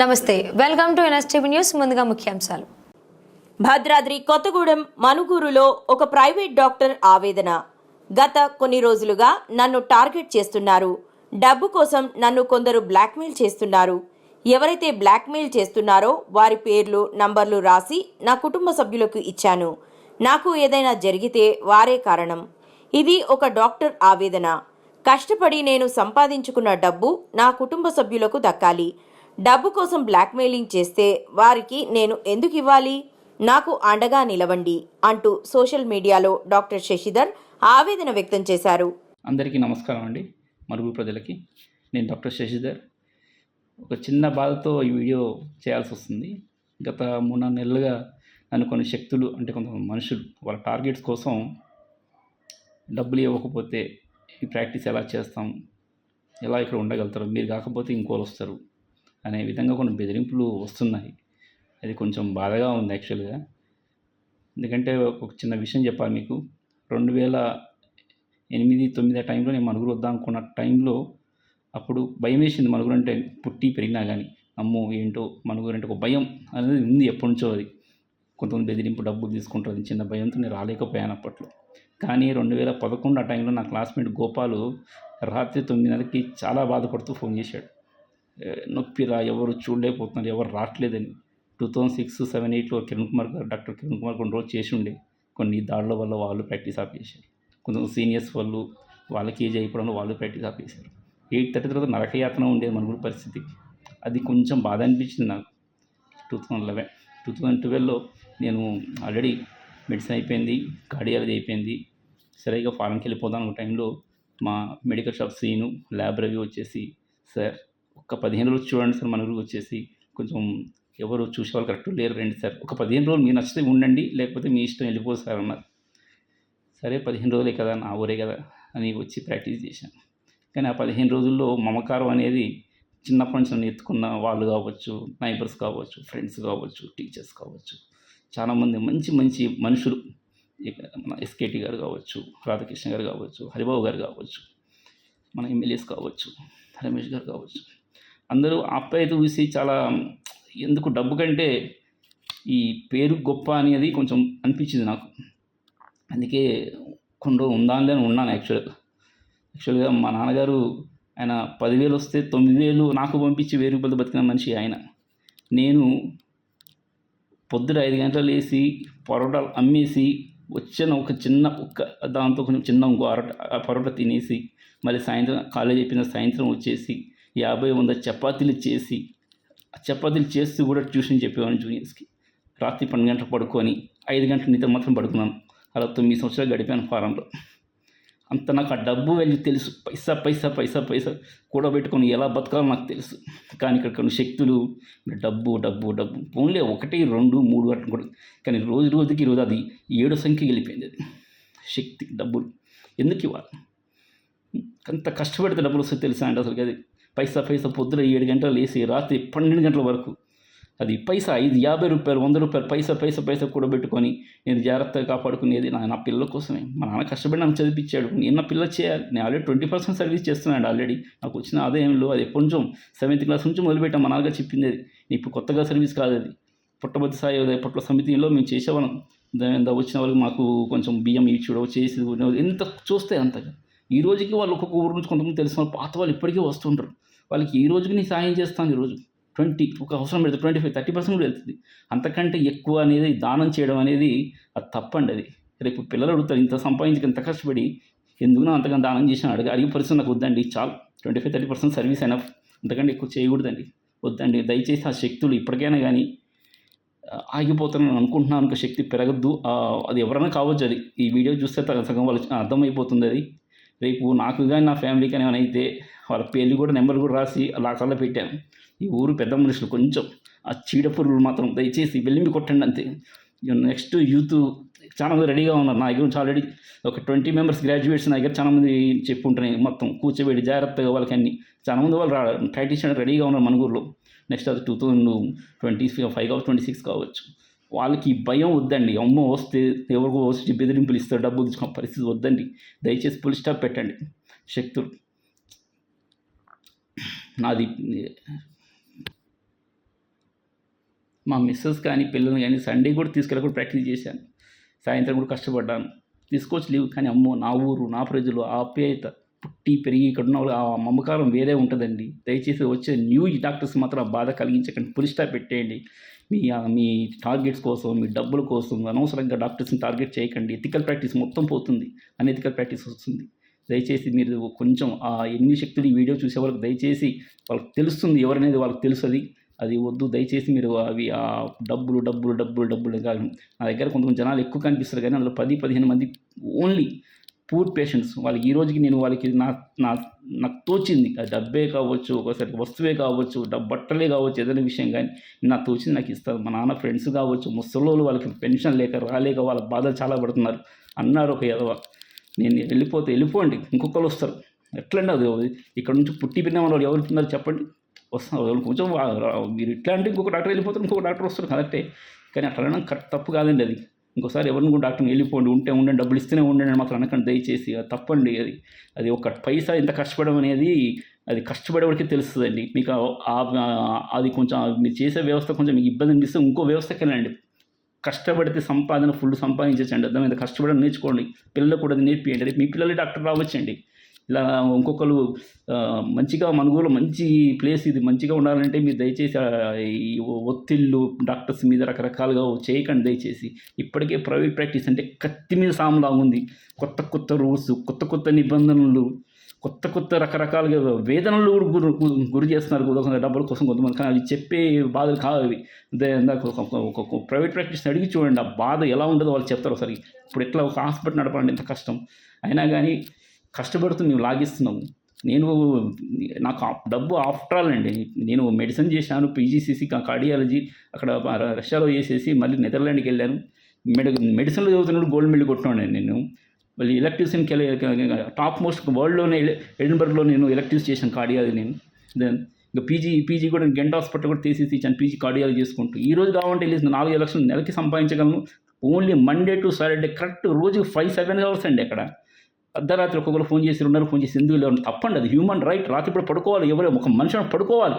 నమస్తే welcome to NSTV news ముందుగా ముఖ్యాంశాలు. భద్రాద్రి కొత్తగూడెం మనుగూరులో ఒక ప్రైవేట్ డాక్టర్ ఆవేదన. గత కొన్ని రోజులుగా నన్ను టార్గెట్ చేస్తున్నారు. డబ్బు కోసం నన్ను కొందరు బ్లాక్మెయిల్ చేస్తున్నారు. ఎవరైతే బ్లాక్మెయిల్ చేస్తున్నారో వారి పేర్లు నంబర్లు రాసి నా కుటుంబ సభ్యులకు ఇచ్చాను. నాకు ఏదైనా జరిగితే వారే కారణం. ఇది ఒక డాక్టర్ ఆవేదన. కష్టపడి నేను సంపాదించుకున్న డబ్బు నా కుటుంబ సభ్యులకు దక్కాలి. డబ్బు కోసం బ్లాక్మెయిలింగ్ చేస్తే వారికి నేను ఎందుకు ఇవ్వాలి? నాకు అండగా నిలవండి అంటూ సోషల్ మీడియాలో డాక్టర్ శశిధర్ ఆవేదన వ్యక్తం చేశారు. అందరికీ నమస్కారం అండి. మరుగు ప్రజలకి. నేను డాక్టర్ శశిధర్. ఒక చిన్న బాధతో ఈ వీడియో చేయాల్సి వస్తుంది. గత మూడు నాలుగు నెలలుగా నన్ను కొన్ని శక్తులు అంటే కొంత మనుషులు వాళ్ళ టార్గెట్స్ కోసం డబ్బులు ఇవ్వకపోతే ఈ ప్రాక్టీస్ ఎలా చేస్తాం? ఎలా ఇక్కడ ఉండగలుగుతారు? మీరు కాకపోతే ఇంకోలు వస్తారు. అనే విధంగా కొన్ని బెదిరింపులు వస్తున్నాయి. అది కొంచెం బాధగా ఉంది యాక్చువల్గా. ఎందుకంటే ఒక చిన్న విషయం చెప్పాలి మీకు. రెండు వేల ఎనిమిది తొమ్మిది టైంలో నేను మనుగురు వద్దాం అనుకున్న టైంలో అప్పుడు భయం వేసింది మనుగురు అంటే పుట్టి పెరిగినా కానీ అమ్మో! ఏంటో మనుగురు అంటే ఒక భయం అనేది ఉంది ఎప్పటి నుంచో అది. కొంతమంది బెదిరింపు డబ్బులు తీసుకుంటుంది చిన్న భయంతో నేను రాలేకపోయాను అప్పట్లో. కానీ రెండు వేల పదకొండు ఆ టైంలో నా క్లాస్మేట్ గోపాలు రాత్రి తొమ్మిదిన్నరకి చాలా బాధపడుతూ ఫోన్ చేశాడు. నొప్పిరా ఎవరు చూడలేకపోతున్నారు ఎవరు రావట్లేదని. టూ థౌజండ్ సిక్స్ సెవెన్ ఎయిట్లో కిరణ్ కుమార్ గారు డాక్టర్ కిరణ్ కుమార్ కొన్ని రోజు చేసి ఉండే కొన్ని దాడుల వల్ల వాళ్ళు ప్రాక్టీస్ ఆపేశారు. కొంచెం సీనియర్స్ వాళ్ళు వాళ్ళకి ఏజ్ అయిపోవడం వాళ్ళు ప్రాక్టీస్ ఆపేశారు. ఎయిట్ థర్టీ తర్వాత నరకయాతన ఉండేది మన ఊరి పరిస్థితి. అది కొంచెం బాధ అనిపించింది నాకు. Two thousand eleven two thousand ట్వెల్వ్లో నేను ఆల్రెడీ మెడిసిన్ అయిపోయింది కార్డియాలజీ అయిపోయింది. సరిగా ఫారెన్కి వెళ్ళిపోదాం ఒక టైంలో మా మెడికల్ షాప్ సీను ల్యాబ్ వచ్చేసి సార్ ఒక పదిహేను రోజులు చూడండి సార్ మన ఊరికి వచ్చేసి కొంచెం ఎవరు చూసేవాళ్ళు కరెక్ట్ లేరు రండి సార్. ఒక పదిహేను రోజులు మీరు నచ్చితే ఉండండి లేకపోతే మీ ఇష్టం వెళ్ళిపోదు సార్ అన్నారు. సరే పదిహేను రోజులే కదా నా ఊరే కదా అని వచ్చి ప్రాక్టీస్ చేశాను కానీ ఆ పదిహేను రోజుల్లో మమకారం అనేది చిన్నప్పటి నుంచి నన్ను ఎత్తుకున్న వాళ్ళు కావచ్చు నైబర్స్ కావచ్చు ఫ్రెండ్స్ కావచ్చు టీచర్స్ కావచ్చు చాలామంది మంచి మంచి మనుషులు మన ఎస్కేటి గారు కావచ్చు రాధాకృష్ణ గారు కావచ్చు హరిబాబు గారు కావచ్చు మన ఎమ్మెల్యేస్ కావచ్చు రమేష్ గారు కావచ్చు అందరూ ఆప్యాయత చూసి చాలా ఎందుకు డబ్బు కంటే ఈ పేరు గొప్ప అనేది కొంచెం అనిపించింది నాకు. అందుకే కొన్ని రోజులు ఉందాంలే అని ఉన్నాను యాక్చువల్గా యాక్చువల్గా మా నాన్నగారు ఆయన పదివేలు వస్తే తొమ్మిది వేలు నాకు పంపించి వెయ్యి రూపాయలు బతికిన మనిషి ఆయన. నేను పొద్దున ఐదు గంటలు వేసి పరోటాలు అమ్మేసి వచ్చిన ఒక చిన్న ఒక్క దాంతో కొంచెం చిన్న ఇంకో అరట ఆ పరోటా తినేసి మళ్ళీ సాయంత్రం కాలేజ్ అయిపోయిన సాయంత్రం వచ్చేసి యాభై వంద చపాతీలు చేసి ఆ చపాతీలు చేస్తూ కూడా ట్యూషన్ చెప్పేవాడిని జూనియర్స్కి. రాత్రి పన్నెండు గంటలు పడుకొని ఐదు గంటల నిద్ర మాత్రం పడుకున్నాను. అలా తొమ్మిది సంవత్సరాలు గడిపాను ఫారంలో. అంత నాకు ఆ డబ్బు వాల్యూ తెలుసు. పైసా పైసా పైసా పైసా కూడబెట్టుకొని ఎలా బతకాలో నాకు తెలుసు. కానీ ఇక్కడ కొన్ని శక్తులు డబ్బు డబ్బు డబ్బు. ఓన్లీ ఒకటి రెండు మూడు అట్లా కూడా. కానీ రోజు రోజుకి ఈరోజు అది ఏడు సంఖ్య వెళ్ళిపోయింది అది. శక్తి డబ్బులు. ఎందుకు ఇవ్వాలి? అంత కష్టపడితే డబ్బులు వస్తే తెలుసా అంటే అసలు అది? పైసా పైసా పొద్దున ఏడు గంటలు వేసి రాత్రి పన్నెండు గంటల వరకు. అది పైసా ఐదు యాభై రూపాయలు వంద రూపాయలు పైసా పైసా పైసా కూడబెట్టుకొని నేను జాగ్రత్తగా కాపాడుకునేది నా నా పిల్లల కోసమే. మా నాన్న కష్టపడి నన్ను చదివించాడు నేను నా పిల్లలు చేయాలి. నేను ఆల్రెడీ ట్వంటీ పర్సెంట్ సర్వీస్ చేస్తున్నాను ఆల్రెడీ నాకు వచ్చిన ఆదాయంలో అది ఎప్పటి నుంచో సెవెంత్ క్లాస్ నుంచి మొదలుపెట్టాం మా నాన్నగా చెప్పింది అది. ఇప్పుడు కొత్తగా సర్వీస్ కాదు అది. పుట్టబద్ది సాయి పట్ల సమితిలో మేము చేసేవాళ్ళం. దాని వచ్చిన వాళ్ళకి మాకు కొంచెం బియ్యం ఇచ్చుడో చేసి ఎంత చూస్తే అంతగా. ఈ రోజుకి వాళ్ళు ఒక్కొక్క ఊరు నుంచి కొంతమంది తెలిసిన వాళ్ళు పాత వాళ్ళు ఇప్పటికీ వస్తుంటారు. వాళ్ళకి ఈ రోజుకి నేను సాయం చేస్తాను ఈరోజు ట్వంటీ ఒక అవసరం పెడితే ట్వంటీ ఫైవ్ థర్టీ పర్సెంట్ కూడా వెళ్తుంది. అంతకంటే ఎక్కువ అనేది దానం చేయడం అనేది అది తప్పండి అది. రేపు పిల్లలు అడుగుతారు ఇంత సంపాదించి ఇంత కష్టపడి ఎందుకు నా అంతగా దానం చేసిన అడిగి అడిగే పరిస్థితి నాకు వద్దండి చాలు. Twenty five thirty percent service అయినా అంతకంటే ఎక్కువ చేయకూడదండి. వద్దండి దయచేసి ఆ శక్తులు ఇప్పటికైనా కానీ ఆ, ఆగిపోతానని అనుకుంటున్నాను. ఒక శక్తి పెరగద్దు. అది ఎవరైనా కావచ్చు అది. ఈ వీడియో చూస్తే సగం వాళ్ళకి అర్థమైపోతుంది అది. రేపు నాకు కానీ నా ఫ్యామిలీ కానీ ఏమైనా అయితే వాళ్ళ పేర్లు కూడా నెంబర్ కూడా రాసి లాకర్లో పెట్టాను. ఈ ఊరు పెద్ద మనుషులు కొంచెం ఆ చీడ పురుగులు మాత్రం దయచేసి వెళ్ళింది కొట్టండి అంతే. నెక్స్ట్ యూత్ చాలా మంది రెడీగా ఉన్నారు. నా దగ్గర నుంచి ఆల్రెడీ ఒక ట్వంటీ మెంబర్స్ గ్రాడ్యుయేట్స్ నా దగ్గర చాలా మంది చెప్పుంటున్నాయి మొత్తం కూర్చోబెట్టి జాగ్రత్తగా వాళ్ళకి అన్ని. చాలా మంది వాళ్ళు రా ప్రాక్టీస్ రెడీగా ఉన్నారు మన ఊర్లో. నెక్స్ట్ అది టూ థౌజండ్ ట్వంటీ ఫైవ్ కావచ్చు ట్వంటీ సిక్స్ కావచ్చు. వాళ్ళకి భయం వద్దండి. అమ్మో వస్తే ఎవరికో వచ్చి బెదిరింపులు ఇస్తారు డబ్బులు తీసుకున్న పరిస్థితి వద్దండి. దయచేసి ఫుల్ స్టాప్ పెట్టండి. శక్తులు. నాది మా మిస్సెస్ కానీ పిల్లలు కానీ సండే కూడా తీసుకెళ్ళకుండా ప్రాక్టీస్ చేశాను. సాయంత్రం కూడా కష్టపడ్డాను. తీసుకోవచ్చు లీవ్ కానీ అమ్మో నా ఊరు నా ప్రజలు ఆప్యాయత. పుట్టి పెరిగి ఇక్కడ ఉన్న ఆ మమకారం వేరే ఉంటుందండి. దయచేసి వచ్చే న్యూ డాక్టర్స్ మాత్రం ఆ బాధ కలిగించకండి. పులిస్టా పెట్టేయండి. మీ మీ టార్గెట్స్ కోసం మీ డబ్బుల కోసం అనవసరంగా డాక్టర్స్ని టార్గెట్ చేయకండి. ఎథికల్ ప్రాక్టీస్ మొత్తం పోతుంది. అనెథికల్ ప్రాక్టీస్ వస్తుంది. దయచేసి మీరు కొంచెం ఆ ఎన్ని శక్తులు ఈ వీడియో చూసే వాళ్ళకి దయచేసి వాళ్ళకి తెలుస్తుంది ఎవరనేది వాళ్ళకి తెలుసు అది అది వద్దు. దయచేసి మీరు అవి ఆ డబ్బులు డబ్బులు డబ్బులు డబ్బులు కాదు. నా దగ్గర కొంతమంది జనాలు ఎక్కువ కనిపిస్తారు కానీ అందులో పది పదిహేను మంది ఓన్లీ పూర్ పేషెంట్స్. వాళ్ళకి ఈ రోజుకి నేను వాళ్ళకి నా నా నాకు తోచింది. ఆ డబ్బే కావచ్చు ఒకసారి వస్తువే కావచ్చు డబ్బు బట్టలే కావచ్చు ఏదైనా విషయం కానీ నాకు తోచింది నాకు ఇస్తారు. మా నాన్న ఫ్రెండ్స్ కావచ్చు ముసలోళ్ళు వాళ్ళకి పెన్షన్ లేక రాలేక వాళ్ళ బాధలు చాలా పడుతున్నారు. అన్నారు ఒక యదవ. నేను వెళ్ళిపోతే వెళ్ళిపోండి ఇంకొకరు వస్తారు. ఎట్లండి అది? ఇక్కడ నుంచి పుట్టి పిన్న వాళ్ళు ఎవరు ఉన్నారు చెప్పండి. వస్తాను కొంచెం మీరు ఇట్లా అంటే ఇంకొక డాక్టర్ వెళ్ళిపోతారు ఇంకొక డాక్టర్ వస్తారు. కరెక్టే. కానీ అట్లా కరెక్ట్ తప్పు కాదండి అది. ఇంకోసారి ఎవరిని కూడా డాక్టర్ని వెళ్ళిపోండి ఉంటే ఉండండి డబ్బులు ఇస్తేనే ఉండండి అని మాత్రం అనకండి దయచేసి. అది తప్పండి అది. అది ఒక పైసా ఎంత కష్టపడడం అనేది అది కష్టపడేవాడికి తెలుస్తుందండి. మీకు అది కొంచెం మీరు చేసే వ్యవస్థ కొంచెం మీకు ఇబ్బంది అనిపిస్తే ఇంకో వ్యవస్థకి వెళ్ళండి కష్టపడితే సంపాదన ఫుల్ సంపాదించండి అర్థమైంది? కష్టపడడం నేర్చుకోండి. పిల్లలు కూడా అది నేర్పియండి. రేపు మీ పిల్లలు డాక్టర్ రావచ్చండి. ఇలా ఇంకొకరు మంచిగా మనుగోలు మంచి ప్లేస్ ఇది మంచిగా ఉండాలంటే మీరు దయచేసి ఈ ఒత్తిళ్ళు డాక్టర్స్ మీద రకరకాలుగా చేయకండి దయచేసి. ఇప్పటికే ప్రైవేట్ ప్రాక్టీస్ అంటే కత్తి మీద సాములా ఉంది. కొత్త కొత్త రూల్స్ కొత్త కొత్త నిబంధనలు కొత్త కొత్త రకరకాలుగా వేదనలు కూడా గురి గురి- చేస్తున్నారు. కొంతమంది డబ్బుల కోసం కొంతమంది. కానీ అవి చెప్పే బాధలు కావు అవి. ఒక- ప్రైవేట్ ప్రాక్టీస్ అడిగి చూడండి. ఆ బాధ ఎలా ఉండదో వాళ్ళు చెప్తారు ఒకసారి. ఇప్పుడు ఎట్లా ఒక హాస్పిటల్ నడపాలంటే ఎంత కష్టం. అయినా కానీ కష్టపడుతూ నువ్వు లాగిస్తున్నావు. నేను నాకు డబ్బు ఆఫ్టర్ ఆల్ అండి. నేను మెడిసిన్ చేశాను పీజీసీసీ కార్డియాలజీ అక్కడ రష్యాలో చేసేసి మళ్ళీ నెదర్లాండ్కి వెళ్ళాను. మెడి మెడిసిన్లో చదువుతున్నాడు గోల్డ్ మెడల్ కొట్టినాడు నేను. మళ్ళీ ఎలక్ట్రీషియన్కి వెళ్ళి టాప్ మోస్ట్ వరల్డ్లోనే ఎడిన్బర్గ్లో నేను ఎలక్ట్రీస్ చేశాను కార్డియాలజీ నేను. దెన్ ఇంకా పీజీ పీజీ కూడా గెంట హాస్పిటల్ కూడా తీసేసి ఇచ్చాను పీజీ కార్డియాలజీ చేసుకుంటూ. ఈ రోజు కావాలంటే వెళ్ళి నాలుగు లక్షలు నెలకి సంపాదించగలను. Only Monday to Saturday correct రోజు ఫైవ్ సెవెన్ అవర్స్ అండి అక్కడ. అర్ధరాత్రి ఒక్కొక్కరు ఫోన్ చేసి ఉన్నారు ఫోన్ చేసి ఎందుకు లేవు తప్పండి అది హ్యూమన్ రైట్ రాత్రి ఇప్పుడు పడుకోవాలి ఎవరు ఒక మనిషిని పడుకోవాలి.